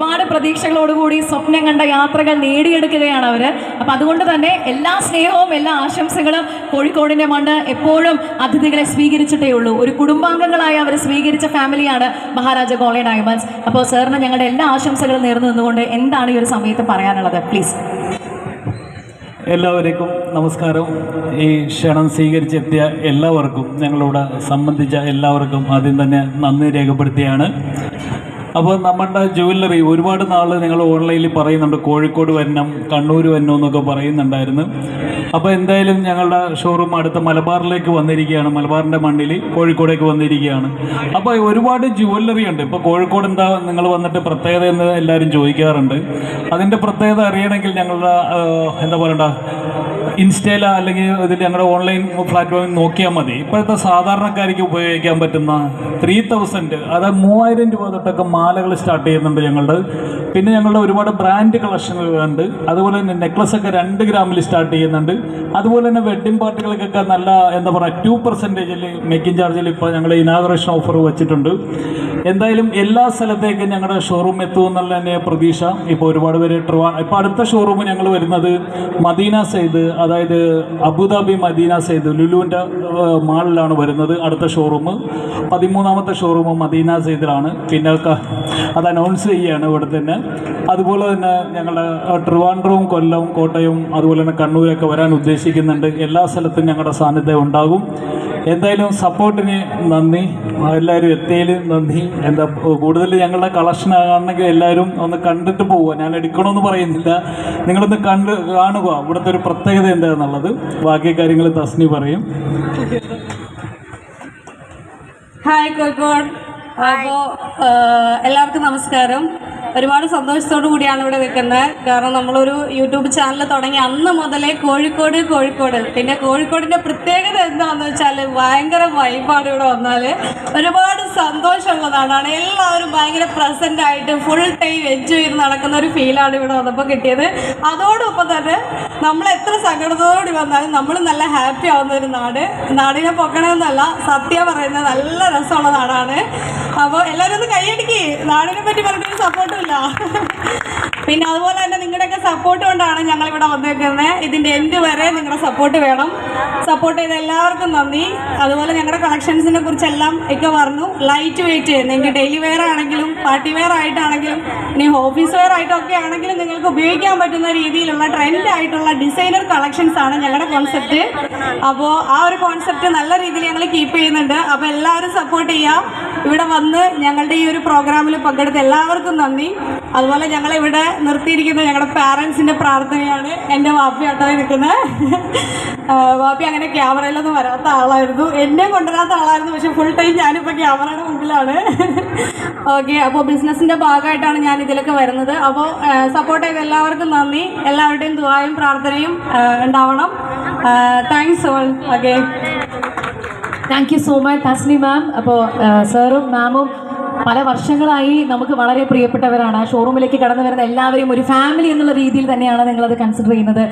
ഒരുപാട് പ്രതീക്ഷകളോടുകൂടി സ്വപ്നം കണ്ട യാത്രകൾ നേടിയെടുക്കുകയാണ് അവർ അപ്പം അതുകൊണ്ട് തന്നെ എല്ലാ സ്നേഹവും എല്ലാ ആശംസകളും കോഴിക്കോടിന്റെ മണ്ണ് എപ്പോഴും അതിഥികളെ സ്വീകരിച്ചിട്ടേ ഉള്ളൂ. ഒരു കുടുംബാംഗങ്ങളായ അവർ സ്വീകരിച്ച ഫാമിലിയാണ് മഹാരാജ ഗോളി ഡയമണ്ട്സ്. അപ്പോൾ സാറിന് ഞങ്ങളുടെ എല്ലാ ആശംസകളും നേർന്നു നിന്നുകൊണ്ട് എന്താണ് ഈ ഒരു സമയത്ത് പറയാനുള്ളത്? പ്ലീസ്. എല്ലാവർക്കും നമസ്കാരം. ഈ ക്ഷണം സ്വീകരിച്ചെത്തിയ എല്ലാവർക്കും ഞങ്ങളോട് സംബന്ധിച്ച എല്ലാവർക്കും ആദ്യം തന്നെ നന്ദി രേഖപ്പെടുത്തിയാണ് അപ്പോൾ നമ്മുടെ ജുവല്ലറി ഒരുപാട് നാൾ നിങ്ങൾ ഓൺലൈനിൽ പറയുന്നുണ്ട്. കോഴിക്കോട് വരണം കണ്ണൂർ വരണം എന്നൊക്കെ പറയുന്നുണ്ടായിരുന്നു. അപ്പോൾ എന്തായാലും ഞങ്ങളുടെ ഷോറൂം അടുത്ത മലബാറിലേക്ക് വന്നിരിക്കുകയാണ്. മലബാറിന്റെ മണ്ണിൽ കോഴിക്കോടേക്ക് വന്നിരിക്കുകയാണ്. അപ്പോൾ ഒരുപാട് ജുവല്ലറി ഉണ്ട്. ഇപ്പോൾ കോഴിക്കോട് എന്താ നിങ്ങൾ വന്നിട്ട് പ്രത്യേകത എന്ന് എല്ലാവരും ചോദിക്കാറുണ്ട്. അതിന്റെ പ്രത്യേകത അറിയണമെങ്കിൽ ഞങ്ങളുടെ എന്താ പറയണ്ട? ഇൻസ്റ്റയില അല്ലെങ്കിൽ ഇതിൽ ഞങ്ങളുടെ ഓൺലൈൻ പ്ലാറ്റ്ഫോമിൽ നോക്കിയാൽ മതി. ഇപ്പോഴത്തെ സാധാരണക്കാർക്ക് ഉപയോഗിക്കാൻ പറ്റുന്ന ത്രീ തൗസൻഡ് അതായത് മൂവായിരം രൂപ തൊട്ടൊക്കെ മാലകൾ സ്റ്റാർട്ട് ചെയ്യുന്നുണ്ട് ഞങ്ങളുടെ. പിന്നെ ഞങ്ങളുടെ ഒരുപാട് ബ്രാൻഡ് കളക്ഷനുകളുണ്ട് അതുപോലെ തന്നെ നെക്ലസ് ഒക്കെ രണ്ട് ഗ്രാമിൽ സ്റ്റാർട്ട് ചെയ്യുന്നുണ്ട്. അതുപോലെ തന്നെ വെഡ്ഡിംഗ് പാർട്ടികൾക്കൊക്കെ നല്ല എന്താ പറയുക ടു പെർസെന്റേജിൽ മേക്കിംഗ് ചാർജിൽ ഇപ്പോൾ ഞങ്ങൾ ഇനാഗറേഷൻ ഓഫർ വെച്ചിട്ടുണ്ട്. എന്തായാലും എല്ലാ സ്ഥലത്തേക്കും ഞങ്ങളുടെ ഷോറൂം എത്തുമെന്നുള്ള തന്നെ പ്രതീക്ഷ. ഇപ്പോൾ ഒരുപാട് പേര് ട്രിവാ ഇപ്പോൾ അടുത്ത ഷോറൂം ഞങ്ങൾ വരുന്നത് മദീന സെയ്ദ് അതായത് അബുദാബി മദീന സെയ്ദ് ലുലുവിന്റെ മാളിലാണ് വരുന്നത് അടുത്ത ഷോറൂം പതിമൂന്നാമത്തെ ഷോറൂം മദീന സെയ്ദിലാണ് പിന്നെ അത് അനൗൺസ് ചെയ്യുകയാണ് ഇവിടെ തന്നെ. അതുപോലെ തന്നെ ഞങ്ങളുടെ ട്രിവാൻഡ്രവും കൊല്ലവും കോട്ടയവും അതുപോലെ തന്നെ കണ്ണൂരൊക്കെ വരാൻ ഉദ്ദേശിക്കുന്നുണ്ട്. എല്ലാ സ്ഥലത്തും ഞങ്ങളുടെ സാന്നിധ്യം ഉണ്ടാകും. എന്തായാലും സപ്പോർട്ടിന് നന്ദി. എല്ലാവരും എത്തിയതിൽ നന്ദി. എന്താ കൂടുതൽ ഞങ്ങളുടെ കളക്ഷൻ ആണെങ്കിൽ എല്ലാവരും ഒന്ന് കണ്ടിട്ട് പോവുക. ഞാൻ എടുക്കണമെന്ന് പറയുന്നില്ല. നിങ്ങളൊന്ന് കണ്ട് കാണുക. ഇവിടുത്തെ ഒരു പ്രത്യേകത എന്താണെന്നുള്ളത് ബാക്കി കാര്യങ്ങൾ തസ്നി പറയും. ഹായ് കോഴിക്കോട് അപ്പോൾ എല്ലാവർക്കും നമസ്കാരം. ഒരുപാട് സന്തോഷത്തോടു കൂടിയാണ് ഇവിടെ നിൽക്കുന്നത്. കാരണം നമ്മളൊരു യൂട്യൂബ് ചാനൽ തുടങ്ങി അന്ന് മുതലേ കോഴിക്കോട് കോഴിക്കോട്. പിന്നെ കോഴിക്കോടിന്റെ പ്രത്യേകത എന്താണെന്ന് വെച്ചാൽ ഭയങ്കര വൈബാണ് ഇവിടെ വന്നാൽ ഒരുപാട് സന്തോഷമുള്ളതാണ്. എല്ലാവരും ഭയങ്കര പ്രസന്റ് ആയിട്ട് ഫുൾ ടൈം എൻജോയ് ചെയ്ത് നടക്കുന്ന ഒരു ഫീലാണ് ഇവിടെ വന്നപ്പോൾ കിട്ടിയത്. അതോടൊപ്പം തന്നെ നമ്മൾ എത്ര സങ്കടത്തോടുകൂടി വന്നാലും നമ്മൾ നല്ല ഹാപ്പി ആവുന്ന ഒരു നാട്. നാടിനെ പൊക്കണമെന്നല്ല സത്യം പറയുന്നത് നല്ല രസമുള്ള നാടാണ്. അപ്പോൾ എല്ലാവരും ഒന്ന് കൈയടിക്ക് നാടിനെ പറ്റി പറഞ്ഞൊരു സപ്പോർട്ടും ഇല്ല. പിന്നെ അതുപോലെ തന്നെ നിങ്ങളുടെയൊക്കെ സപ്പോർട്ട് കൊണ്ടാണ് ഞങ്ങൾ ഇവിടെ വന്നേക്കുന്നത്. ഇതിന്റെ എൻഡ് വരെ നിങ്ങളുടെ സപ്പോർട്ട് വേണം. സപ്പോർട്ട് ചെയ്ത എല്ലാവർക്കും നന്ദി. അതുപോലെ ഞങ്ങളുടെ കളക്ഷൻസിനെ കുറിച്ചെല്ലാം ഒക്കെ പറഞ്ഞു. ലൈറ്റ് വെയിറ്റ് നിങ്ങൾക്ക് ഡെയിലി വെയർ ആണെങ്കിലും പാർട്ടി വെയർ ആയിട്ടാണെങ്കിലും ഇനി ഓഫീസ് വെയർ ആയിട്ടൊക്കെ ആണെങ്കിലും നിങ്ങൾക്ക് ഉപയോഗിക്കാൻ പറ്റുന്ന രീതിയിലുള്ള ട്രെൻഡ് ആയിട്ടുള്ള ഡിസൈനർ കളക്ഷൻസ് ആണ് ഞങ്ങളുടെ കോൺസെപ്റ്റ് അപ്പോൾ ആ ഒരു കോൺസെപ്റ്റ് നല്ല രീതിയിൽ ഞങ്ങൾ കീപ്പ് ചെയ്യുന്നുണ്ട്. അപ്പോൾ എല്ലാവരും സപ്പോർട്ട് ചെയ്യാം. ഇവിടെ വന്ന് ഞങ്ങളുടെ ഈ ഒരു പ്രോഗ്രാമിൽ പങ്കെടുത്ത എല്ലാവർക്കും നന്ദി. അതുപോലെ ഞങ്ങളിവിടെ നിർത്തിയിരിക്കുന്ന ഞങ്ങളുടെ പാരൻസിന്റെ പ്രാർത്ഥനയാണ് എന്റെ വാപ്പി ആട്ടായി നിൽക്കുന്നത്. വാപ്പി അങ്ങനെ ക്യാമറയിലൊന്നും വരാത്ത ആളായിരുന്നു. എന്നെ കൊണ്ടുവരാത്ത ആളായിരുന്നു പക്ഷെ ഫുൾ ടൈം ഞാനിപ്പോൾ ക്യാമറയുടെ മുമ്പിലാണ്. ഓക്കെ അപ്പോൾ ബിസിനസ്സിന്റെ ഭാഗമായിട്ടാണ് ഞാൻ ഇതിലൊക്കെ വരുന്നത്. അപ്പോൾ സപ്പോർട്ട് ചെയ്ത എല്ലാവർക്കും നന്ദി. എല്ലാവരുടെയും ദുബായും പ്രാർത്ഥനയും ഉണ്ടാവണം. Thanks all okay thank you so much Tasni ma'am അപ്പോൾ സാറും മാമും പല വർഷങ്ങളായി നമുക്ക് വളരെ പ്രിയപ്പെട്ടവരാണ്. ഷോറൂമിലേക്ക് കടന്നു വരുന്ന എല്ലാവരെയും ഒരു ഫാമിലി എന്നുള്ള രീതിയിൽ തന്നെയാണ് നിങ്ങളത് കൺസിഡർ ചെയ്യുന്നത്.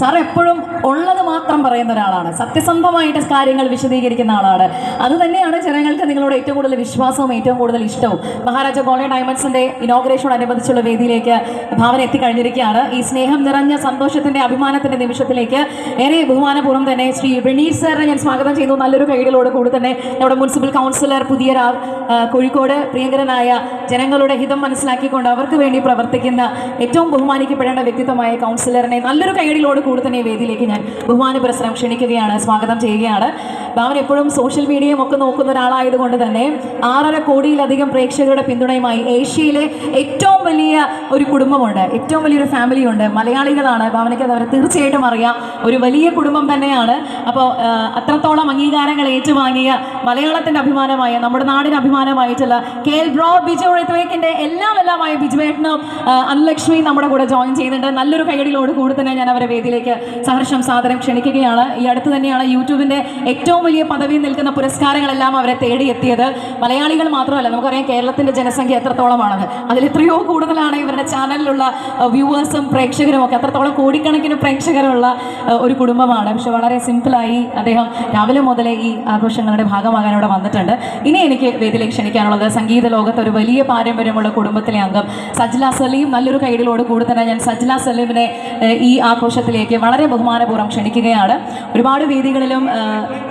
സാർ എപ്പോഴും ഉള്ളത് മാത്രം പറയുന്ന ഒരാളാണ്. സത്യസന്ധമായിട്ട് കാര്യങ്ങൾ വിശദീകരിക്കുന്ന ആളാണ്. അത് തന്നെയാണ് ജനങ്ങൾക്ക് നിങ്ങളോട് ഏറ്റവും കൂടുതൽ വിശ്വാസവും ഏറ്റവും കൂടുതൽ ഇഷ്ടവും. മഹാരാജ ഗോളിയ ഡയമണ്ട്സിന്റെ ഇനോഗ്രേഷനോടനുബന്ധിച്ചുള്ള വേദിയിലേക്ക് ഭാവന എത്തിക്കഴിഞ്ഞിരിക്കുകയാണ്. ഈ സ്നേഹം നിറഞ്ഞ സന്തോഷത്തിന്റെ അഭിമാനത്തിന്റെ നിമിഷത്തിലേക്ക് ഏറെ ബഹുമാനപൂർവം തന്നെ ശ്രീ റിനീർ സാറിനെ ഞാൻ സ്വാഗതം ചെയ്യുന്നു. നല്ലൊരു കൈഡിലോട് കൂടി തന്നെ നമ്മുടെ മുനിസിപ്പൽ കൗൺസിലർ പുതിയ കോഴിക്കോട് കോഴിക്കോട് പ്രിയങ്കരനായ ജനങ്ങളുടെ ഹിതം മനസ്സിലാക്കിക്കൊണ്ട് അവർക്ക് വേണ്ടി പ്രവർത്തിക്കുന്ന ഏറ്റവും ബഹുമാനിക്കപ്പെടേണ്ട വ്യക്തിത്വമായ കൗൺസിലറിനെ നല്ലൊരു കൈയടിലോട് കൂടി തന്നെ വേദിയിലേക്ക് ഞാൻ ബഹുമാന പ്രശ്നം ക്ഷണിക്കുകയാണ് സ്വാഗതം ചെയ്യുകയാണ്. ഭാവൻ എപ്പോഴും സോഷ്യൽ മീഡിയയും ഒക്കെ നോക്കുന്ന ഒരാളായതുകൊണ്ട് തന്നെ ആറര കോടിയിലധികം പ്രേക്ഷകരുടെ പിന്തുണയുമായി ഏഷ്യയിലെ ഏറ്റവും വലിയ ഒരു കുടുംബമുണ്ട് ഏറ്റവും വലിയൊരു ഫാമിലി ഉണ്ട് മലയാളികളാണ് ഭാവനയ്ക്ക് അവരെ തീർച്ചയായിട്ടും അറിയാം. ഒരു വലിയ കുടുംബം തന്നെയാണ്. അപ്പോൾ അത്രത്തോളം അംഗീകാരങ്ങൾ ഏറ്റുവാങ്ങിയ മലയാളത്തിന്റെ അഭിമാനമായ നമ്മുടെ നാടിന് അഭിമാനമായിട്ടുള്ള കെ എൽ ബ്രോ ബിജു റെത്വേക്കിന്റെ എല്ലാം എല്ലാമായ ബിജുവേട്ടനും അനുലക്ഷ്മി നമ്മുടെ കൂടെ ജോയിൻ ചെയ്യുന്നുണ്ട്. നല്ലൊരു കൈയടികളോട് കൂടി തന്നെ ഞാൻ അവരെ വേദിയിലേക്ക് സഹർഷം സാദരം ക്ഷണിക്കുകയാണ്. ഈ അടുത്ത് തന്നെയാണ് യൂട്യൂബിന്റെ ഏറ്റവും വലിയ പദവി നിൽക്കുന്ന പുരസ്കാരങ്ങളെല്ലാം അവരെ തേടിയെത്തിയത്. മലയാളികൾ മാത്രമല്ല നമുക്കറിയാം കേരളത്തിന്റെ ജനസംഖ്യ എത്രത്തോളമാണെന്ന് അതിൽ എത്രയോ കൂടുതലാണ് ഇവരുടെ ചാനലിലുള്ള വ്യൂവേഴ്സും പ്രേക്ഷകരും ഒക്കെ. അത്രത്തോളം കോടിക്കണക്കിന് പ്രേക്ഷകരുള്ള ഒരു കുടുംബമാണ്. പക്ഷെ വളരെ സിമ്പിളായി അദ്ദേഹം രാവിലെ മുതലേ ഈ ആഘോഷങ്ങളുടെ ഭാഗമാകാൻ ഇവിടെ വന്നിട്ടുണ്ട്. ഇനി എനിക്ക് വേദിയിലേക്ക് ക്ഷണിക്കാനുള്ളത് സംഗീത സംഗീത ലോകത്ത് ഒരു വലിയ പാരമ്പര്യമുള്ള കുടുംബത്തിലെ അംഗം സജ്ല സലീം നല്ലൊരു കൈഡിലോട് കൂടി തന്നെ ഞാൻ സജ്ല സലീമിനെ ഈ ആഘോഷത്തിലേക്ക് വളരെ ബഹുമാനപൂർവം ക്ഷണിക്കുകയാണ്. ഒരുപാട് വേദികളിലും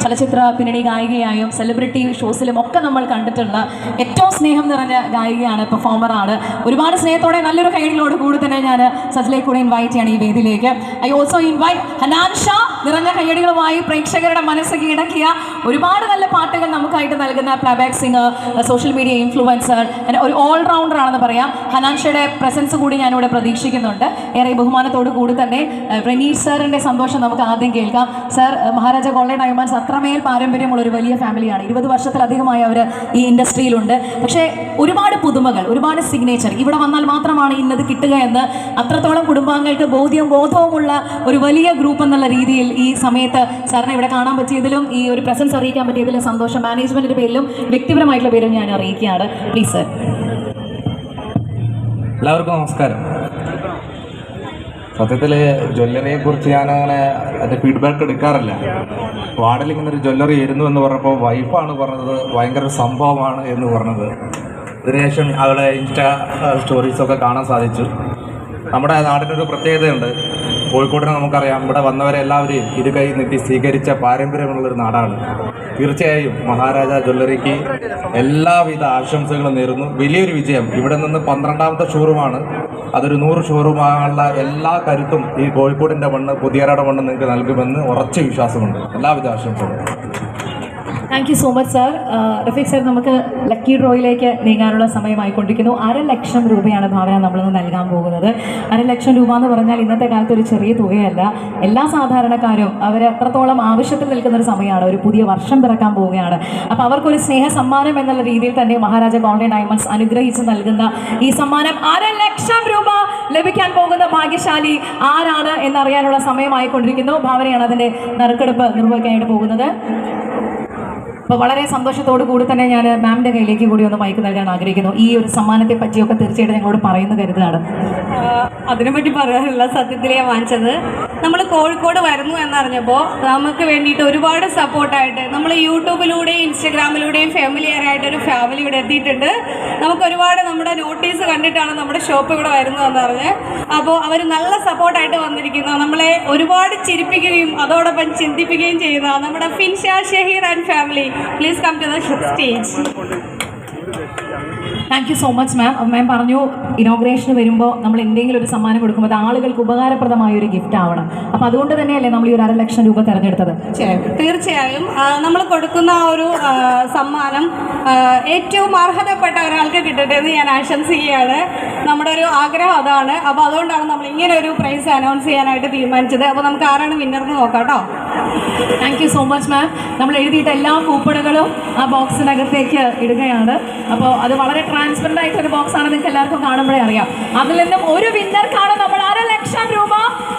ചലച്ചിത്ര പിന്നണി ഗായികയായും സെലിബ്രിറ്റി ഷോസിലും ഒക്കെ നമ്മൾ കണ്ടിട്ടുള്ള ഏറ്റവും സ്നേഹം നിറഞ്ഞ ഗായികയാണ് പെർഫോമറാണ്. ഒരുപാട് സ്നേഹത്തോടെ നല്ലൊരു കൈഡിലോട് കൂടി തന്നെ ഞാൻ സജ്ലയെ കൂടെ ഇൻവൈറ്റ് ചെയ്യണം ഈ വേദിയിലേക്ക്. I also invite Hanan Shah നിറഞ്ഞ കൈയടികളുമായി പ്രേക്ഷകരുടെ മനസ്സ് കീഴടക്കിയ ഒരുപാട് നല്ല പാട്ടുകൾ നമുക്കായിട്ട് നൽകുന്ന playback singer social media influencer ഒരു ഓൾറൗണ്ടർ ആണെന്ന് പറയാം. ഹനാൻഷയുടെ പ്രസൻസ് കൂടി ഞാനിവിടെ പ്രതീക്ഷിക്കുന്നുണ്ട്. ഏറെ ബഹുമാനത്തോടു കൂടി തന്നെ റനീഷ് സാറിന്റെ സന്തോഷം നമുക്ക് ആദ്യം കേൾക്കാം. സർ മഹാരാജ ഗോൾഡൻ ഡയമണ്ട്സ് അത്രമേൽ പാരമ്പര്യമുള്ള ഒരു വലിയ ഫാമിലിയാണ് ഇരുപത് വർഷത്തിലധികമായി അവർ ഈ ഇൻഡസ്ട്രിയിലുണ്ട് പക്ഷേ ഒരുപാട് പുതുമകൾ ഒരുപാട് സിഗ്നേച്ചർ ഇവിടെ വന്നാൽ മാത്രമാണ് ഇന്നത് കിട്ടുക എന്ന് അത്രത്തോളം കുടുംബാംഗങ്ങൾക്ക് ബോധ്യവും ബോധവുമുള്ള ഒരു വലിയ ഗ്രൂപ്പ് എന്നുള്ള രീതിയിൽ ഈ സമയത്ത് സാറിനെ ഇവിടെ കാണാൻ പറ്റിയതിലും ഈ ഒരു പ്രസൻസ് അറിയിക്കാൻ പറ്റിയതിൽ സന്തോഷം. മാനേജ്മെന്റിന്റെ പേരിലും വ്യക്തിപരമായിട്ടുള്ള പേരിലും ഞാൻ അറിയിക്കുകയാണ്. പ്ലീസ് സർ എല്ലാവർക്കും നമസ്കാരം. സത്യത്തിൽ ജ്വല്ലറിയെ കുറിച്ച് ഞാൻ അങ്ങനെ അതിന്റെ ഫീഡ്ബാക്ക് എടുക്കാറില്ല. വാർഡിൽ ഇങ്ങനെ ഒരു ജ്വല്ലറി ഇരുന്നു എന്ന് പറഞ്ഞപ്പോൾ വൈഫാണ് പറഞ്ഞത് ഭയങ്കര സംഭവമാണ് എന്ന് പറഞ്ഞത്. ഇതിനുശേഷം അവളെ ഇൻസ്റ്റാ സ്റ്റോറീസൊക്കെ കാണാൻ സാധിച്ചു. നമ്മുടെ നാടിനൊരു പ്രത്യേകതയുണ്ട്. കോഴിക്കോടിനെ നമുക്കറിയാം. ഇവിടെ വന്നവരെ എല്ലാവരെയും ഇരു കൈ നീട്ടി സ്വീകരിച്ച പാരമ്പര്യമുള്ളൊരു നാടാണ്. തീർച്ചയായും മഹാരാജ ജ്വല്ലറിക്ക് എല്ലാവിധ ആശംസകളും നേരുന്നു. വലിയൊരു വിജയം. ഇവിടെ നിന്ന് പന്ത്രണ്ടാമത്തെ ഷോറൂമാണ്. അതൊരു നൂറ് ഷോറൂമാകാനുള്ള എല്ലാ കരുത്തും ഈ കോഴിക്കോടിന്റെ മണ്ണ് പുതിയറയുടെ മണ്ണ് നിങ്ങൾക്ക് നൽകുമെന്ന് ഉറച്ച വിശ്വാസമുണ്ട്. എല്ലാവിധ ആശംസകളും. Thank you so much sir Rafeeq sir നമുക്ക് ലക്കി ഡ്രോയിലേക്ക് നീങ്ങാനുള്ള സമയമായിക്കൊണ്ടിരിക്കുന്നു. അര ലക്ഷം രൂപയാണ് ഭാവന നമ്മളിന്ന് നൽകാൻ പോകുന്നത്. അര ലക്ഷം രൂപ എന്ന് പറഞ്ഞാൽ ഇന്നത്തെ കാലത്ത് ഒരു ചെറിയ തുകയല്ല. എല്ലാ സാധാരണക്കാരും അവർ എത്രത്തോളം ആവശ്യത്തിൽ നിൽക്കുന്ന ഒരു സമയമാണ്. ഒരു പുതിയ വർഷം പിറക്കാൻ പോവുകയാണ്. അപ്പോൾ അവർക്കൊരു സ്നേഹ സമ്മാനം എന്നുള്ള രീതിയിൽ തന്നെ മഹാരാജ ഗോൾഡൻ ഡയമണ്ട്സ് അനുഗ്രഹിച്ച് നൽകുന്ന ഈ സമ്മാനം അര ലക്ഷം രൂപ ലഭിക്കാൻ പോകുന്ന ഭാഗ്യശാലി ആരാണ് എന്നറിയാനുള്ള സമയമായിക്കൊണ്ടിരിക്കുന്നു. ഭാവനയാണ് അതിന്റെ നറുക്കെടുപ്പ് നിർവഹിക്കാനായിട്ട് പോകുന്നത്. അപ്പോൾ വളരെ സന്തോഷത്തോടു കൂടി തന്നെ ഞാൻ മാമിന്റെ കയ്യിലേക്ക് കൂടി ഒന്ന് മൈക്ക് നൽകാൻ ആഗ്രഹിക്കുന്നു. ഈ ഒരു സമ്മാനത്തെ പറ്റിയൊക്കെ തീർച്ചയായിട്ടും ഞങ്ങളോട് പറയുന്നു കരുതുകയാണ് ആഹ് അതിനെപ്പറ്റി പറയാനുള്ള സത്യത്തിലേ വാങ്ങിച്ചത്. നമ്മൾ കോഴിക്കോട് വരുന്നു എന്നറിഞ്ഞപ്പോൾ നമുക്ക് വേണ്ടിയിട്ട് ഒരുപാട് സപ്പോർട്ടായിട്ട് നമ്മൾ യൂട്യൂബിലൂടെയും ഇൻസ്റ്റഗ്രാമിലൂടെയും ഫാമിലിയറായിട്ട് ഒരു ഫാമിലി ഇവിടെ എത്തിയിട്ടുണ്ട്. നമുക്ക് ഒരുപാട് നമ്മുടെ നോട്ടീസ് കണ്ടിട്ടാണ് നമ്മുടെ ഷോപ്പ് ഇവിടെ വരുന്നതെന്ന് പറഞ്ഞ് അപ്പോൾ അവർ നല്ല സപ്പോർട്ടായിട്ട് വന്നിരിക്കുന്നു. നമ്മളെ ഒരുപാട് ചിരിപ്പിക്കുകയും അതോടൊപ്പം ചിന്തിപ്പിക്കുകയും ചെയ്യുന്ന നമ്മുടെ Finsha Shaheer and family please come to the stage thank you so much ma'am ma'am പറഞ്ഞു ഇനോഗ്രേഷന് വരുമ്പോൾ നമ്മൾ എന്തെങ്കിലും ഒരു സമ്മാനം കൊടുക്കുമ്പോൾ അത് ആളുകൾക്ക് ഉപകാരപ്രദമായ ഒരു ഗിഫ്റ്റ് ആവണം. അപ്പോൾ അതുകൊണ്ട് തന്നെയല്ലേ നമ്മൾ ഈ ഒരു അര ലക്ഷം രൂപ തിരഞ്ഞെടുത്തത്? തീർച്ചയായും. നമ്മൾ കൊടുക്കുന്ന ആ ഒരു സമ്മാനം ഏറ്റവും അർഹതപ്പെട്ട ഒരാൾക്ക് കിട്ടട്ടെ എന്ന് ഞാൻ ആശംസിക്കുകയാണ്. നമ്മുടെ ഒരു ആഗ്രഹം അതാണ്. അപ്പോൾ അതുകൊണ്ടാണ് നമ്മൾ ഇങ്ങനെ ഒരു പ്രൈസ് അനൗൺസ് ചെയ്യാനായിട്ട് തീരുമാനിച്ചത്. അപ്പോൾ നമുക്ക് ആരാണ് വിന്നർ എന്ന് നോക്കാം കേട്ടോ thank you so much ma'am നമ്മൾ എഴുതിയിട്ട് എല്ലാ കൂപ്പണുകളും ആ ബോക്സിനകത്തേക്ക് ഇടുകയാണ്. അപ്പോൾ അത് വളരെ ട്രാൻസ്പെറന്റ് ആയിട്ട് ഒരു ബോക്സ് ആണ് നിങ്ങൾക്ക് എല്ലാവർക്കും കാണുമ്പോഴേ അറിയാം. അതിൽ നിന്നും ഒരു വിന്നർക്കാണ് നമ്മൾ അര ലക്ഷം രൂപ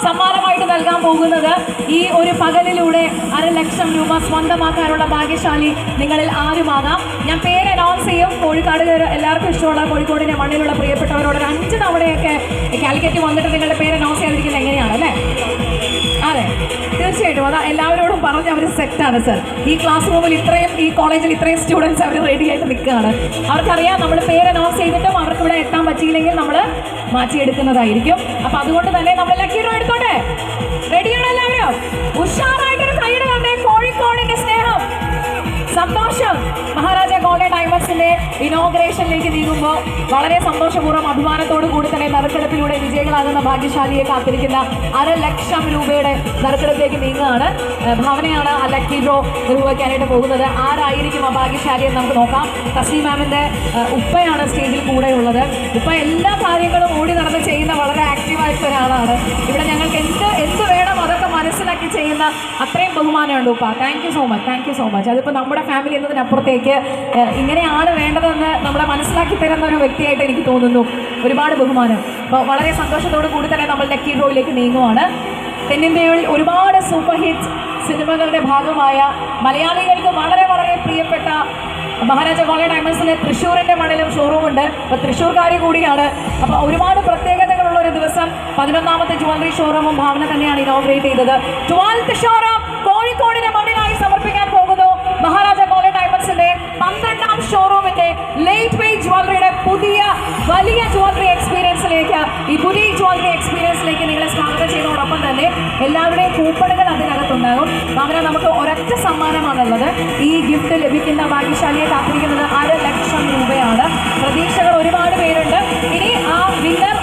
സമ്മാനമായിട്ട് നൽകാൻ പോകുന്നത് ഈ ഒരു പകലിലൂടെ അര ലക്ഷം രൂപ സ്വന്തമാക്കാനുള്ള ഭാഗ്യശാലി നിങ്ങളിൽ ആരുമാകാം. ഞാൻ പേര് അനൗൺസ് ചെയ്യും. കോഴിക്കാട് എല്ലാവർക്കും ഇഷ്ടമുള്ള കോഴിക്കോടിന്റെ മണ്ണിലുള്ള പ്രിയപ്പെട്ടവരോട് ഒരു അഞ്ച് തവണയൊക്കെ കാലിക്കറ്റ് വന്നിട്ട് നിങ്ങളുടെ പേര് അനൗൺസ് ചെയ്തിരിക്കുന്നത് എങ്ങനെയാണ് അല്ലേ? അതെ. തീർച്ചയായിട്ടും. അതാ എല്ലാവരോടും പറഞ്ഞ് അവർ സെറ്റാണ് സർ ഈ ക്ലാസ് റൂമിൽ ഇത്രയും ഈ കോളേജിൽ ഇത്രയും സ്റ്റുഡൻസ് അവർ റെഡി ആയിട്ട് നിൽക്കുകയാണ്. അവർക്കറിയാം നമ്മൾ പേര് അനൗൺസ് ചെയ്തിട്ടും അവർക്ക് ഇവിടെ എത്താൻ പറ്റിയില്ലെങ്കിൽ നമ്മൾ മാറ്റിയെടുക്കുന്നതായിരിക്കും. അപ്പൊ അതുകൊണ്ട് തന്നെ നമ്മൾ ലക്കി ഡ്രോ എടുത്തോട്ടെ. റെഡിയാണ് എല്ലാവരും? ഉഷാറായിട്ടൊരു കൈയുടെ തന്നെ കോഴിക്കോടിന്റെ സ്നേഹം സന്തോഷം. മഹാരാജ ഗോൾഡൻ ഡയമണ്ട്സിന്റെ ഇനോഗ്രേഷനിലേക്ക് നീങ്ങുമ്പോൾ വളരെ സന്തോഷപൂർവം അഭിമാനത്തോടു കൂടി തന്നെ നറുക്കെടുപ്പിലൂടെ വിജയികളാകുന്ന ഭാഗ്യശാലിയെ കാത്തിരിക്കുന്ന അര ലക്ഷം രൂപയുടെ നറുക്കെടുപ്പിലേക്ക് നീങ്ങുകയാണ്. ഭാവനയാണ് ആ ലക്കി ഡ്രോ നിർവഹിക്കാനായിട്ട് പോകുന്നത്. ആരായിരിക്കും ആ ഭാഗ്യശാലിയെ നമുക്ക് നോക്കാം. തസ്ലി മാമിന്റെ ഉപ്പയാണ് സ്റ്റേജിൽ കൂടെയുള്ളത്. ഉപ്പ എല്ലാ കാര്യങ്ങളും ചെയ്യുന്ന അത്രയും ബഹുമാനമുണ്ട് ഉപ്പ. Thank you so much thank you so much അതിപ്പോൾ നമ്മുടെ ഫാമിലി എന്നതിനപ്പുറത്തേക്ക് ഇങ്ങനെയാണ് വേണ്ടതെന്ന് നമ്മളെ മനസ്സിലാക്കി തരുന്ന ഒരു വ്യക്തിയായിട്ട് എനിക്ക് തോന്നുന്നു. ഒരുപാട് ബഹുമാനം. അപ്പോൾ വളരെ സന്തോഷത്തോടു കൂടി തന്നെ നമ്മൾ ലക്കി ഡ്രോയിലേക്ക് നീങ്ങുവാണ്. തെന്നിന്ത്യയിൽ ഒരുപാട് സൂപ്പർ ഹിറ്റ് സിനിമകളുടെ ഭാഗമായ മലയാളികൾക്ക് വളരെ വളരെ പ്രിയപ്പെട്ട മഹാരാജ ഗോൾഡൻ ഡയമണ്ട്സിന് തൃശ്ശൂരിന്റെ മണ്ണിലും ഷോറൂമുണ്ട് അപ്പോൾ തൃശ്ശൂർക്കാരി കൂടിയാണ്. അപ്പോൾ ഒരുപാട് പ്രത്യേകതകളുള്ള ഒരു ദിവസം പതിനൊന്നാമത്തെ ജുവലറി ഷോറൂമും ഭാവന തന്നെയാണ് ഇനോഗ്രേറ്റ് ചെയ്തത്. ട്വൽത്ത് ഷോറൂം കോഴിക്കോടിന് മണ്ണിനായി സമർപ്പിക്കാൻ പോകുന്നു. മഹാരാജ കോല ഡയമണ്ട്സിന്റെ പന്ത്രണ്ടാം ഷോറൂമിന്റെ ലേറ്റ് വെയിറ്റ് ജ്വല്ലറിയുടെ പുതിയ വലിയ ജ്വല്ലറി എക്സ്പീരിയൻസിലേക്ക് ഈ പുതിയ ജ്വല്ലറി എക്സ്പീരിയൻസിലേക്ക് നിങ്ങളെ സ്വാഗതം ചെയ്തോടൊപ്പം തന്നെ എല്ലാവരുടെയും കൂപ്പണുകൾ അതിനകത്തുണ്ടാകും. അങ്ങനെ നമുക്ക് ഒരൊറ്റ സമ്മാനമാണുള്ളത്. ഈ ഗിഫ്റ്റ് ലഭിക്കുന്ന ഭാഗ്യശാലിയെ കാത്തിരിക്കുന്നത് അര ലക്ഷം രൂപയാണ്. പ്രതീക്ഷകൾ ഒരുപാട് പേരുണ്ട്. ഇനി ആ വിന്നർ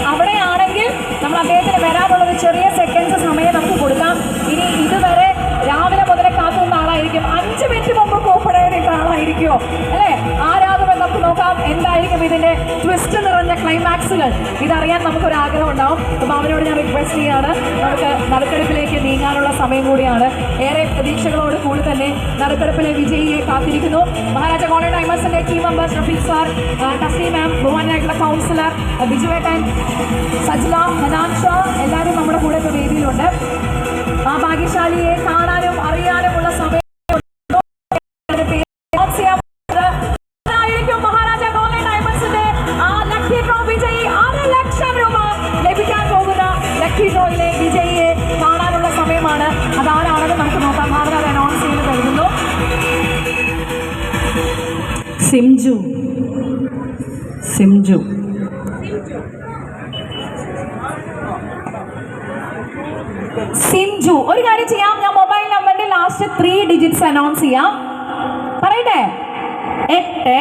നമ്മൾ അദ്ദേഹത്തിന് വരാനുള്ള ഒരു ചെറിയ സെക്കൻഡ്സ് സമയം നമുക്ക് കൊടുക്കാം. ഇനി ഇതുവരെ രാവിലെ മുതലേ കാത്തുന്ന ആളായിരിക്കും. അഞ്ച് മിനിറ്റ് മുമ്പ് കൂപ്പൺ എഴുതിയിട്ട ആളായിരിക്കുമോ നോക്കാം. എന്തായിരിക്കും ഇതിന്റെ ട്വിസ്റ്റ് നിറഞ്ഞ ക്ലൈമാക്സുകൾ ഇതറിയാൻ നമുക്കൊരു ആഗ്രഹം ഉണ്ടാവും അപ്പം അവനോട് ഞാൻ റിക്വസ്റ്റ് ചെയ്യാണ്. നമുക്ക് നറുക്കെടുപ്പിലേക്ക് നീങ്ങാനുള്ള സമയം കൂടിയാണ്. ഏറെ പ്രതീക്ഷകളോട് കൂടി തന്നെ നറുക്കെടുപ്പിലെ വിജയിയെ കാത്തിരിക്കുന്നു. Maharaja college ടൈമേഴ്സിന്റെ team members Rafeeq sir Tasli ma'am ബഹുമാനായിട്ടുള്ള councillor ബിജുവേട്ടൻ സജ്ല ഹനാൻ ഷാ എല്ലാവരും നമ്മുടെ കൂടെ ഇപ്പോൾ വേദിയിലുണ്ട്. ആ ഭാഗ്യശാലിയെ കാണാനും അറിയാനുമുള്ള സമയം സിംജു. സിംജു. സിംജു ഒരു കാര്യം ചെയ്യാം. ഞാൻ മൊബൈൽ നമ്പറിന്റെ ലാസ്റ്റ് ത്രീ ഡിജിറ്റ്സ് അനൗൺസ് ചെയ്യാം. പറയട്ടെ? എട്ട്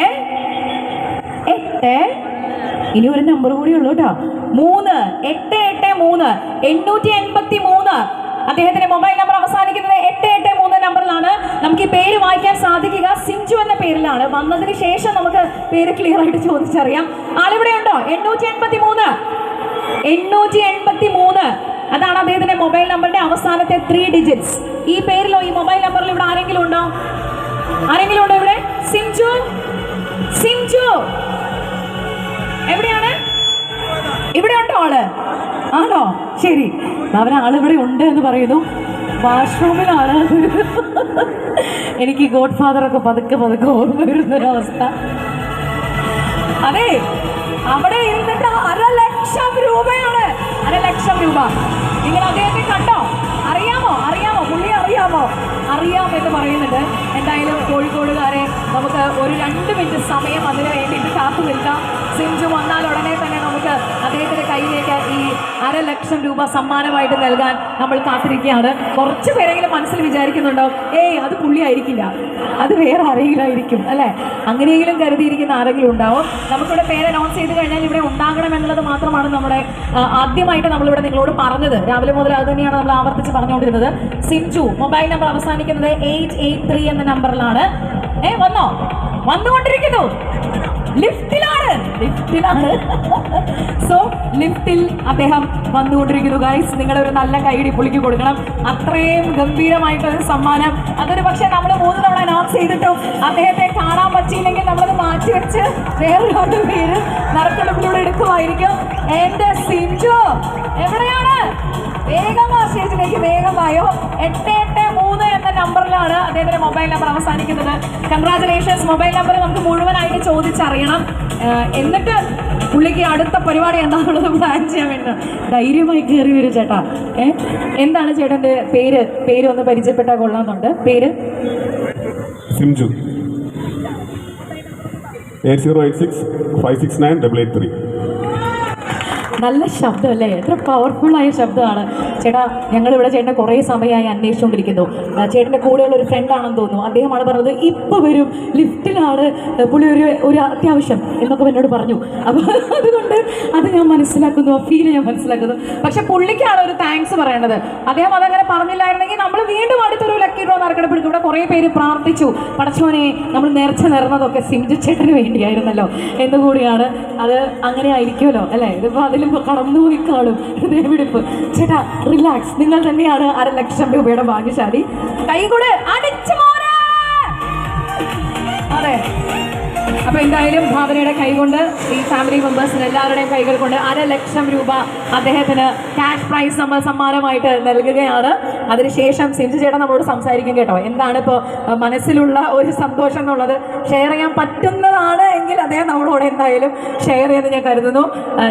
എട്ട്. ഇനി ഒരു നമ്പർ കൂടി ഉള്ളൂ കേട്ടോ മൂന്ന് എട്ട് എട്ട് മൂന്ന്. എണ്ണൂറ്റി എൺപത്തി മൂന്ന് അദ്ദേഹത്തിന്റെ മൊബൈൽ നമ്പർ അവസാനിക്കുന്നത് എട്ട് എട്ട് നമുക്ക് ഈ പേര് വായിക്കാൻ സാധിക്കുക. സിഞ്ചു എന്ന പേരിലാണ്. വന്നതിന് ശേഷം നമുക്ക് പേര് ക്ലിയർ ആയിട്ട് ചോദിച്ചറിയാം. ആളിവിടെ ഉണ്ടോ എണ്ണൂറ്റി എൺപത്തി മൂന്ന് എണ്ണൂറ്റി എൺപത്തി മൂന്ന് അതാണ് അദ്ദേഹത്തിന്റെ മൊബൈൽ നമ്പറിന്റെ അവസാനത്തെ ത്രീ ഡിജിറ്റ്സ് ഈ പേരിലോ ഈ മൊബൈൽ നമ്പറിൽ ഇവിടെ ആരെങ്കിലും ഉണ്ടോ? ആരെങ്കിലും ഉണ്ടോ ഇവിടെ? സിഞ്ചു? സിഞ്ചു? എവിടെയാണ്? ഇവിടെ ഉണ്ടോ ആൾ? ആണോ? ശരി. അവൻ ആളിവിടെ ഉണ്ട് എന്ന് പറയുന്നു. വാഷ്റൂമിലാണ്. എനിക്ക് ഗോഡ് ഒക്കെ പതുക്കെ പതുക്കെ ഓർമ്മ വരുന്നൊരവസ്ഥ അതെ അവിടെ ഇരുന്നിട്ട് അര ലക്ഷം രൂപയാണ്. അര ലക്ഷം രൂപ. നിങ്ങൾ അദ്ദേഹത്തെ കണ്ടോ? അറിയാമോ? അറിയാമോ? പുള്ളി അറിയാമോ? അറിയാം എന്ന് പറയുന്നുണ്ട്. എന്തായാലും കോഴിക്കോടുകാരെ നമുക്ക് ഒരു രണ്ട് മിനിറ്റ് സമയം അതിന് വേണ്ടിയിട്ട് കാത്തു നിൽക്കാം. സിഞ്ചു വന്നാൽ ഉടനെ തന്നെ നമുക്ക് അദ്ദേഹത്തിന്റെ കയ്യിലേക്ക് ഈ അര ലക്ഷം രൂപ സമ്മാനമായിട്ട് നൽകാൻ നമ്മൾ കാത്തിരിക്കുകയാണ്. കുറച്ച് പേരെങ്കിലും മനസ്സിൽ വിചാരിക്കുന്നുണ്ടോ ഏയ് അത് പുള്ളി ആയിരിക്കില്ല അത് വേറെ ആരെങ്കിലായിരിക്കും അല്ലേ? അങ്ങനെയെങ്കിലും കരുതിയിരിക്കുന്ന ആരെങ്കിലും ഉണ്ടാവും. നമുക്കിവിടെ പേര് അനൗൺസ് ചെയ്ത് കഴിഞ്ഞാൽ ഇവിടെ ഉണ്ടാകണം എന്നുള്ളത് മാത്രമാണ് നമ്മുടെ ആദ്യമായിട്ട് നമ്മളിവിടെ നിങ്ങളോട് പറഞ്ഞത്. രാവിലെ മുതൽ അത് തന്നെയാണ് നമ്മൾ ആവർത്തിച്ച് പറഞ്ഞുകൊണ്ടിരുന്നത്. സിംജു മൊബൈൽ നമ്പർ അവസാനിക്കുന്നത് എയ്റ്റ് എയ്റ്റ് ത്രീ എന്ന നമ്പറിലാണ്. ഏ വന്നോ? വന്നുകൊണ്ടിരിക്കുന്നു. ലിഫ്റ്റിലാണ്. ലിഫ്റ്റിലാണ് സോ ലിഫ്റ്റിൽ അദ്ദേഹം വന്നുകൊണ്ടിരിക്കുന്നു ഗൈസ് നിങ്ങളൊരു നല്ല കൈയിടി പുളിക്ക് കൊടുക്കണം. അത്രയും ഗംഭീരമായിട്ടൊരു സമ്മാനം. അതൊരു പക്ഷേ നമ്മൾ മൂന്ന് തവണ അനൗൺസ് ചെയ്തിട്ടും അദ്ദേഹത്തെ കാണാൻ പറ്റിയില്ലെങ്കിൽ നമ്മളത് മാറ്റിവെച്ച് വേറൊരാളുടെ പേര് നറുക്കെടുപ്പിലൂടെ എടുക്കുമായിരിക്കും. എന്റെ സിഞ്ചു എവിടെയാണ്? വേഗം സ്റ്റേജിലേക്ക് വേഗം വായോ എട്ട് എട്ട് മൂന്ന് എന്ന നമ്പറിലാണ് അദ്ദേഹത്തിന്റെ മൊബൈൽ നമ്പർ അവസാനിക്കുന്നത്. കൺഗ്രാചുലേഷൻസ് മൊബൈൽ നമ്പർ നമുക്ക് മുഴുവനായിട്ട് ചോദിച്ചറിയണം. എന്നിട്ട് പുള്ളിക്ക് അടുത്ത പരിപാടി എന്താണുള്ളത് പ്ലാൻ ചെയ്യാൻ വേണ്ടി ധൈര്യമായി കയറി വരും ചേട്ടാ. ഏ? എന്താണ് ചേട്ടന്റെ പേര്? പേര് ഒന്ന് പരിചയപ്പെട്ടാൽ കൊള്ളാമെന്നുണ്ട് പേര്? Simju. Eight zero eight six five six nine double eight three. നല്ല ശബ്ദമല്ലേ എത്ര പവർഫുള്ളായ ശബ്ദമാണ്. ചേട്ടാ ഞങ്ങൾ ഇവിടെ ചേട്ടന്റെ കുറേ സമയമായി അന്വേഷിച്ചുകൊണ്ടിരിക്കുന്നു. ചേട്ടന്റെ കൂടെയുള്ള ഒരു ഫ്രണ്ടാണെന്ന് തോന്നുന്നു. അദ്ദേഹമാണ് പറഞ്ഞത് ഇപ്പോൾ വരും. ലിഫ്റ്റിലാണ്. പുള്ളി ഒരു ഒരു അത്യാവശ്യം എന്നൊക്കെ എന്നോട് പറഞ്ഞു. അപ്പോൾ അതുകൊണ്ട് അത് ഞാൻ മനസ്സിലാക്കുന്നു. ആ ഫീൽ ഞാൻ മനസ്സിലാക്കുന്നു. പക്ഷെ പുള്ളിക്കാണ് ഒരു താങ്ക്സ് പറയേണ്ടത് അദ്ദേഹം അതങ്ങനെ പറഞ്ഞില്ലായിരുന്നെങ്കിൽ നമ്മൾ വീണ്ടും അടുത്തൊരു ലക്കി ഡ്രോ നറുക്കെടുപ്പ് ഇവിടെ കുറേ പേര് പ്രാർത്ഥിച്ചു. പടച്ചോനെ നമ്മൾ നേർച്ച നേർന്നതൊക്കെ സിംജു ചേട്ടന് വേണ്ടിയായിരുന്നല്ലോ. എന്നുകൂടിയാണ് അത് അങ്ങനെ ആയിരിക്കുമല്ലോ അല്ലേ? ഇതിപ്പോൾ അതിലും കടന്നുപോയി കാണും. ഹൃദയമിടിപ്പ് ചേട്ടാ റിലാക്സ് നിങ്ങൾ തന്നെയാണ് അര ലക്ഷം രൂപയുടെ ഭാഗ്യശാലി. കൈ കൂടെ അടിച്ചു അതെ. അപ്പൊ എന്തായാലും ഭാവനയുടെ കൈകൊണ്ട് ഈ ഫാമിലി മെമ്പേഴ്സിന് എല്ലാവരുടെയും കൈകൾ കൊണ്ട് അര ലക്ഷം രൂപ അദ്ദേഹത്തിന് ക്യാഷ് പ്രൈസ് നമ്മൾ സമ്മാനമായിട്ട് നൽകുകയാണ്. അതിനുശേഷം സിഞ്ചു ചേട്ടൻ നമ്മളോട് സംസാരിക്കും കേട്ടോ. എന്താണ് ഇപ്പോൾ മനസ്സിലുള്ള ഒരു സന്തോഷം എന്നുള്ളത്? ഷെയർ ചെയ്യാൻ പറ്റുന്നതാണ് എങ്കിൽ അദ്ദേഹം നമ്മളോട് എന്തായാലും ഷെയർ ചെയ്യുന്നത് ഞാൻ കരുതുന്നു.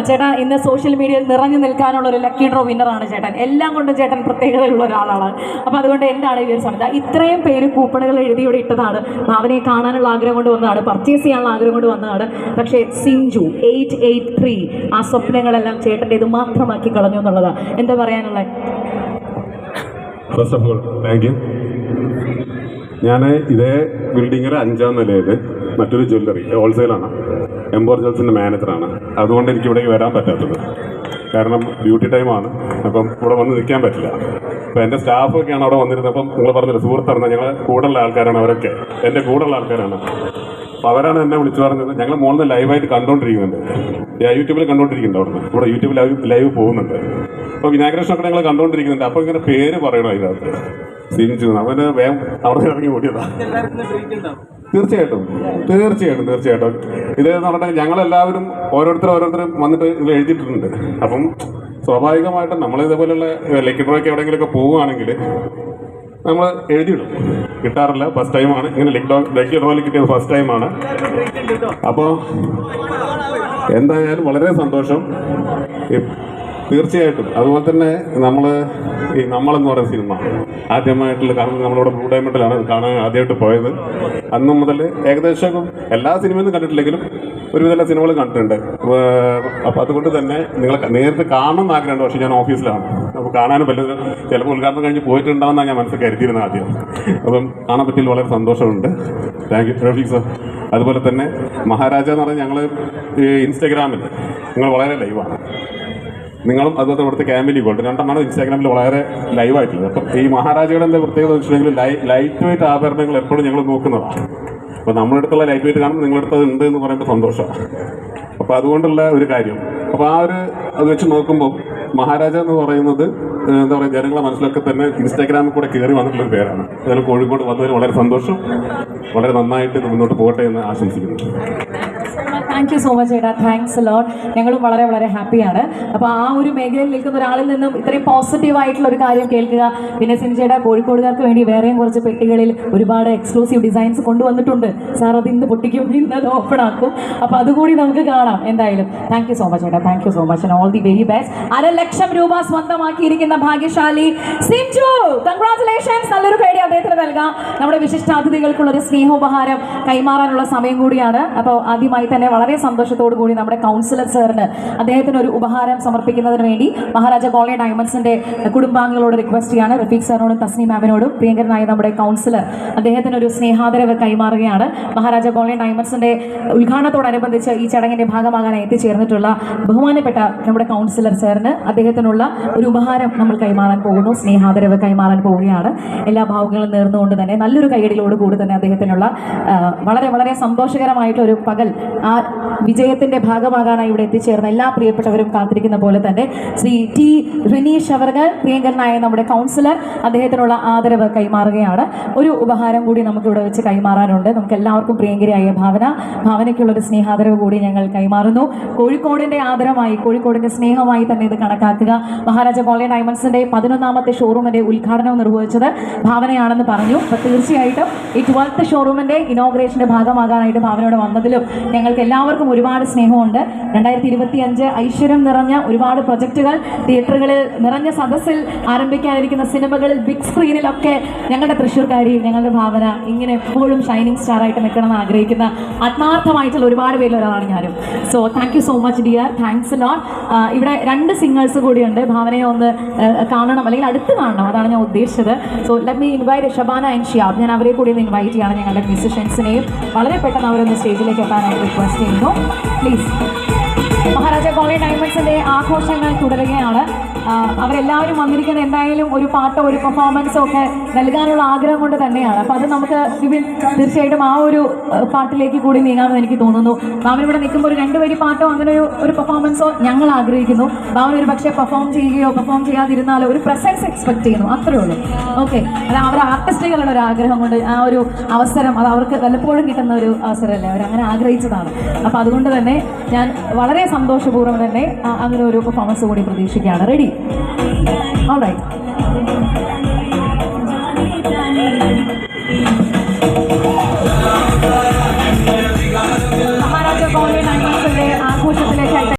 ചേട്ടാ ഇന്ന് സോഷ്യൽ മീഡിയയിൽ നിറഞ്ഞു നിൽക്കാനുള്ള ഒരു ലക്കി ഡ്രോ വിന്നറാണ് ചേട്ടൻ. എല്ലാം കൊണ്ടും ചേട്ടൻ പ്രത്യേകതയുള്ള ഒരാളാണ്. അപ്പോൾ അതുകൊണ്ട് എന്താണ് ഈ ഒരു സമയത്ത്? ഇത്രയും പേര് കൂപ്പണുകൾ എഴുതി ഇവിടെ ഇട്ടതാണ്. ഭാവനയെ കാണാനുള്ള ആഗ്രഹം കൊണ്ട് വന്നതാണ്. പർച്ചേസ് ചെയ്യാനുള്ള ആഗ്രഹം കൊണ്ട് വന്നതാണ്. പക്ഷേ സിഞ്ചു എയ്റ്റ് എയ്റ്റ് ത്രീ ആ സ്വപ്നങ്ങളെല്ലാം ചേട്ടന്റെ ഇത് മാത്രമാക്കി കളഞ്ഞു എന്നുള്ളതാണ് എന്താ പറയാനുള്ളത് first of all thank you ഞാൻ ഇതേ ബിൽഡിങ്ങിൽ അഞ്ചാം നിലയിൽ മറ്റൊരു ജ്വല്ലറി ഹോൾസെയിലാണ് എംബോർ ജ്വൽസിന്റെ മാനേജറാണ് അതുകൊണ്ട് എനിക്ക് ഇവിടേക്ക് വരാൻ പറ്റാത്തത്. കാരണം ഡ്യൂട്ടി ടൈമാണ് അപ്പം ഇവിടെ വന്ന് നിൽക്കാൻ പറ്റില്ല. അപ്പം എന്റെ സ്റ്റാഫൊക്കെയാണ് അവിടെ വന്നിരുന്നത്. അപ്പം നിങ്ങൾ പറഞ്ഞില്ല സുഹൃത്താണ് ഞങ്ങൾ കൂടുതലുള്ള ആൾക്കാരാണ് അവരൊക്കെ. എന്റെ കൂടുതലുള്ള ആൾക്കാരാണ്. അപ്പോൾ അവരാണ് എന്നെ വിളിച്ചു പറഞ്ഞത്. ഞങ്ങൾ മോളിൽ ലൈവായിട്ട് കണ്ടുകൊണ്ടിരിക്കുന്നുണ്ട് യൂട്യൂബിൽ കണ്ടുകൊണ്ടിരിക്കുന്നുണ്ട് നിന്ന് ഇവിടെ യൂട്യൂബിൽ ലൈവ് ലൈവ് പോകുന്നുണ്ട്. അപ്പോൾ ഒക്കെ ഞങ്ങൾ കണ്ടുകൊണ്ടിരിക്കുന്നുണ്ട് അപ്പോൾ ഇങ്ങനെ പേര് പറയണം അതിനകത്ത്. സിനിച്ചു അവന് വേഗം അവിടെ ഇറങ്ങി ഓടിയതാ. തീർച്ചയായിട്ടും. തീർച്ചയായിട്ടും തീർച്ചയായിട്ടും. ഇത് എന്ന് പറഞ്ഞാൽ ഞങ്ങളെല്ലാവരും ഓരോരുത്തരും ഓരോരുത്തരും വന്നിട്ട് ഇത് എഴുതിയിട്ടുണ്ട്. അപ്പം സ്വാഭാവികമായിട്ടും നമ്മൾ ഇതേപോലെയുള്ള ലക്കി ഡ്രോയ്ക്ക് എവിടെയെങ്കിലുമൊക്കെ പോവുകയാണെങ്കിൽ നമ്മൾ എഴുതിയിടും. കിട്ടാറില്ല. ഫസ്റ്റ് ടൈമാണ് ഇങ്ങനെ ലക്കി ഡ്രോ ലക്കി ഡ്രോയിൽ കിട്ടിയത് ഫസ്റ്റ് ടൈമാണ് അപ്പോൾ എന്തായാലും വളരെ സന്തോഷം. തീർച്ചയായിട്ടും. അതുപോലെ തന്നെ നമ്മൾ ഈ നമ്മളെന്ന് പറയുന്ന സിനിമ. ആദ്യമായിട്ടുള്ള കാരണം നമ്മളിവിടെ ബ്ലൂ ഡയമണ്ടിലാണ് കാണാൻ ആദ്യമായിട്ട് പോയത്. അന്ന് മുതൽ ഏകദേശം എല്ലാ സിനിമയും കണ്ടിട്ടില്ലെങ്കിലും ഒരുവിധ എല്ലാ സിനിമകളും കണ്ടിട്ടുണ്ട്. അപ്പോൾ അതുകൊണ്ട് തന്നെ നിങ്ങൾ നേരത്തെ കാണണമെന്ന് ആഗ്രഹമുണ്ട്. പക്ഷേ ഞാൻ ഓഫീസിലാണ്. അപ്പോൾ കാണാനും പറ്റുന്നത് ചിലപ്പോൾ ഉദ്ഘാടനം കഴിഞ്ഞ് പോയിട്ടുണ്ടാവുമെന്നാണ് ഞാൻ മനസ്സിൽ കരുതിയിരുന്നത് ആദ്യം. അപ്പം കാണാൻ പറ്റിയതിൽ വളരെ സന്തോഷമുണ്ട്. താങ്ക് യു റഫീഖ് സർ അതുപോലെ തന്നെ മഹാരാജ എന്ന് പറഞ്ഞാൽ ഞങ്ങൾ ഇൻസ്റ്റാഗ്രാമിൽ നിങ്ങൾ വളരെ ലൈവാണ് നിങ്ങളും അതുപോലെ ഇവിടുത്തെ ക്യാമ്പിലി ഗോൾഡ് രണ്ടെണ്ണമാണ് ഇൻസ്റ്റാഗ്രാമിൽ വളരെ ലൈവായിട്ടുള്ളത് അപ്പം ഈ മഹാരാജയുടെ എന്താ പ്രത്യേകത വെച്ചിട്ടുണ്ടെങ്കിൽ ലൈ ലൈറ്റ് വെയിറ്റ് ആഭരണങ്ങൾ എപ്പോഴും ഞങ്ങൾ നോക്കുന്നതാണ്. അപ്പോൾ നമ്മുടെ അടുത്തുള്ള ലൈറ്റ് വെയിറ്റ് കാണുമ്പോൾ നിങ്ങളുടെ അടുത്ത് ഉണ്ട് എന്ന് പറയുമ്പോൾ സന്തോഷമാണ് അപ്പോൾ അതുകൊണ്ടുള്ള ഒരു കാര്യം. അപ്പോൾ ആ ഒരു അത് വെച്ച് നോക്കുമ്പോൾ മഹാരാജ എന്ന് പറയുന്നത് എന്താ പറയുക ജനങ്ങളെ മനസ്സിലൊക്കെ തന്നെ ഇൻസ്റ്റാഗ്രാമിൽ കൂടെ കയറി വന്നിട്ടുള്ള ഒരു പേരാണ്. അതിൽ കോഴിക്കോട് വന്നതിന് വളരെ സന്തോഷം. വളരെ നന്നായിട്ട് മുന്നോട്ട് പോകട്ടെ എന്ന് ആശംസിക്കുന്നു. താങ്ക് യു സോ മച്ച് ചേട്ടാ. താങ്ക്സ് ലോട്ട് ഞങ്ങളും വളരെ വളരെ ഹാപ്പിയാണ്. അപ്പോൾ ആ ഒരു മേഖലയിൽ നിൽക്കുന്ന ഒരാളിൽ നിന്നും ഇത്രയും പോസിറ്റീവ് ആയിട്ടുള്ള ഒരു കാര്യം കേൾക്കുക. പിന്നെ സിനിചേട്ടാ കോഴിക്കോടുകാർക്ക് വേണ്ടി വേറെയും കുറച്ച് പെട്ടികളിൽ ഒരുപാട് എക്സ്ക്ലൂസീവ് ഡിസൈൻസ് കൊണ്ടുവന്നിട്ടുണ്ട്. സാർ അത് ഇന്ന് പൊട്ടിക്കും. ഇന്ന് അത് ഓപ്പൺ ആക്കും. അപ്പോൾ അതുകൂടി നമുക്ക് കാണാം. എന്തായാലും. താങ്ക് യു സോ മച്ച് ചേട്ടാ. Thank you so much all the very best അര ലക്ഷം രൂപ സ്വന്തമാക്കിയിരിക്കുന്ന ഭാഗ്യശാലി സിഞ്ചു കൺഗ്രാറ്റുലേഷൻസ് നല്ലൊരു കൈഡി അദ്ദേഹത്തിന് നൽകാം. നമ്മുടെ വിശിഷ്ടാതിഥികൾക്കുള്ള ഒരു സ്നേഹോപഹാരം കൈമാറാനുള്ള സമയം കൂടിയാണ്. അപ്പോൾ ആദ്യമായി തന്നെ വളരെ സന്തോഷത്തോടു കൂടി നമ്മുടെ കൗൺസിലർ സാറിന് അദ്ദേഹത്തിന് ഒരു ഉപഹാരം സമർപ്പിക്കുന്നതിന് വേണ്ടി മഹാരാജ കോളേ ഡയമണ്ട്സിന്റെ കുടുംബാംഗങ്ങളോട് റിക്വസ്റ്റ് ചെയ്യാണ്. റഫീഖ് സാറിനോടും തസ്നി മാമിനോടും പ്രിയങ്കരനായ നമ്മുടെ കൗൺസിലർ അദ്ദേഹത്തിന് ഒരു സ്നേഹാദരവ് കൈമാറുകയാണ്. മഹാരാജ കോളേ ഡയമണ്ട്സിന്റെ ഉദ്ഘാടനത്തോടനുബന്ധിച്ച് ഈ ചടങ്ങിന്റെ ഭാഗമാകാനായി എത്തിച്ചേർന്നിട്ടുള്ള ബഹുമാനപ്പെട്ട നമ്മുടെ കൗൺസിലർ സാറിന് അദ്ദേഹത്തിനുള്ള ഒരു ഉപഹാരം നമ്മൾ കൈമാറാൻ പോകുന്നു. സ്നേഹാദരവ് കൈമാറാൻ പോവുകയാണ്. എല്ലാ ഭാവങ്ങളും നേർന്നുകൊണ്ട് തന്നെ നല്ലൊരു കൈയടിയിലോട് കൂടി തന്നെ അദ്ദേഹത്തിനുള്ള വളരെ വളരെ സന്തോഷകരമായിട്ടുള്ള ഒരു പകൽ ആ വിജയത്തിന്റെ ഭാഗമാകാനായി ഇവിടെ എത്തിച്ചേർന്ന എല്ലാ പ്രിയപ്പെട്ടവരും കാത്തിരിക്കുന്ന പോലെ തന്നെ ശ്രീ ടി റിനീഷ് അവർകൾ പ്രിയങ്കരനായ നമ്മുടെ കൗൺസിലർ അദ്ദേഹത്തിനുള്ള ആദരവ് കൈമാറുകയാണ്. ഒരു ഉപഹാരം കൂടി നമുക്ക് ഇവിടെ വെച്ച് കൈമാറാനുണ്ട്. നമുക്ക് എല്ലാവർക്കും പ്രിയങ്കരിയായ ഭാവന. ഭാവനയ്ക്കുള്ള ഒരു സ്നേഹാദരവ് കൂടി ഞങ്ങൾ കൈമാറുന്നു. കോഴിക്കോടിന്റെ ആദരമായി കോഴിക്കോടിന്റെ സ്നേഹമായി തന്നെ ഇത് കണക്കാക്കുക. മഹാരാജ കോളേ ഡയമണ്ട്സിന്റെ പതിനൊന്നാമത്തെ ഷോറൂമിന്റെ ഉദ്ഘാടനം നിർവഹിച്ചത് ഭാവനയാണെന്ന് പറഞ്ഞു. അപ്പോൾ തീർച്ചയായിട്ടും ഈ ട്വൽത്ത് ഷോറൂമിന്റെ ഇനോഗ്രേഷന്റെ ഭാഗമാകാനായിട്ട് ഭാവനയോട് വന്നതിലും ഞങ്ങൾക്ക് എല്ലാവർക്കും ഒരുപാട് സ്നേഹമുണ്ട്. രണ്ടായിരത്തി ഇരുപത്തി അഞ്ച് ഐശ്വര്യം നിറഞ്ഞ ഒരുപാട് പ്രൊജക്റ്റുകൾ തിയേറ്ററുകളിൽ നിറഞ്ഞ സദസ്സിൽ ആരംഭിക്കാനിരിക്കുന്ന സിനിമകളിൽ ബിഗ് സ്ക്രീനിലൊക്കെ ഞങ്ങളുടെ തൃശ്ശൂർക്കാരി ഞങ്ങളുടെ ഭാവന ഇങ്ങനെ എപ്പോഴും ഷൈനിങ് സ്റ്റാർ ആയിട്ട് നിൽക്കണമെന്ന് ആഗ്രഹിക്കുന്ന ആത്മാർത്ഥമായിട്ടുള്ള ഒരുപാട് പേരിൽ ഒരാളാണ് ഞാനും. So thank you so much dear thanks lot ഇവിടെ രണ്ട് സിംഗേഴ്സ് കൂടിയുണ്ട്. ഭാവനയെ ഒന്ന് കാണണം അല്ലെങ്കിൽ അടുത്ത് കാണണം. അതാണ് ഞാൻ ഉദ്ദേശിച്ചത്. So let me invite Shabana and Shiyab. ഞാൻ അവരെ കൂടി ഇൻവൈറ്റ് ചെയ്യാണ് ഞങ്ങളുടെ മ്യൂസിഷ്യൻസിനെയും വളരെ പെട്ടെന്ന് അവരൊന്ന് സ്റ്റേജിലേക്ക് എത്താനായിട്ട് റിക്വസ്റ്റ് ചെയ്യുന്നു പ്ലീസ് മഹാരാജ കോളേ ഡയമണ്ട്സിന്റെ ആഘോഷങ്ങൾ തുടരുകയാണ്. അവരെല്ലാവരും വന്നിരിക്കുന്നത് എന്തായാലും ഒരു പാട്ടോ ഒരു പെർഫോമൻസോ ഒക്കെ നൽകാനുള്ള ആഗ്രഹം കൊണ്ട് തന്നെയാണ്. അപ്പോൾ അത് നമുക്ക് വിപിൻ തീർച്ചയായിട്ടും ആ ഒരു പാട്ടിലേക്ക് കൂടി നീങ്ങാമെന്ന് എനിക്ക് തോന്നുന്നു. മാമൻ ഇവിടെ നിൽക്കുമ്പോൾ ഒരു രണ്ട് വരി പാട്ടോ അങ്ങനെ ഒരു ഒരു പെർഫോമൻസോ ഞങ്ങൾ ആഗ്രഹിക്കുന്നു. മാമൻ ഒരു പക്ഷേ പെർഫോം ചെയ്യുകയോ പെർഫോം ചെയ്യാതിരുന്നാലോ ഒരു പ്രസൻസ് എക്സ്പെക്ട് ചെയ്യുന്നു. അത്രേ ഉള്ളൂ. ഓക്കെ. അത് അവർ ആർട്ടിസ്റ്റുകളുടെ ഒരു ആഗ്രഹം കൊണ്ട് ആ ഒരു അവസരം അത് അവർക്ക് വല്ലപ്പോഴും കിട്ടുന്ന ഒരു അവസരമല്ലേ? അവർ അങ്ങനെ ആഗ്രഹിച്ചതാണ്. അപ്പോൾ അതുകൊണ്ട് തന്നെ ഞാൻ വളരെ സന്തോഷപൂർവം തന്നെ അങ്ങനെ ഒരു പെർഫോമൻസ് കൂടി പ്രതീക്ഷിക്കുകയാണ്. Ready all right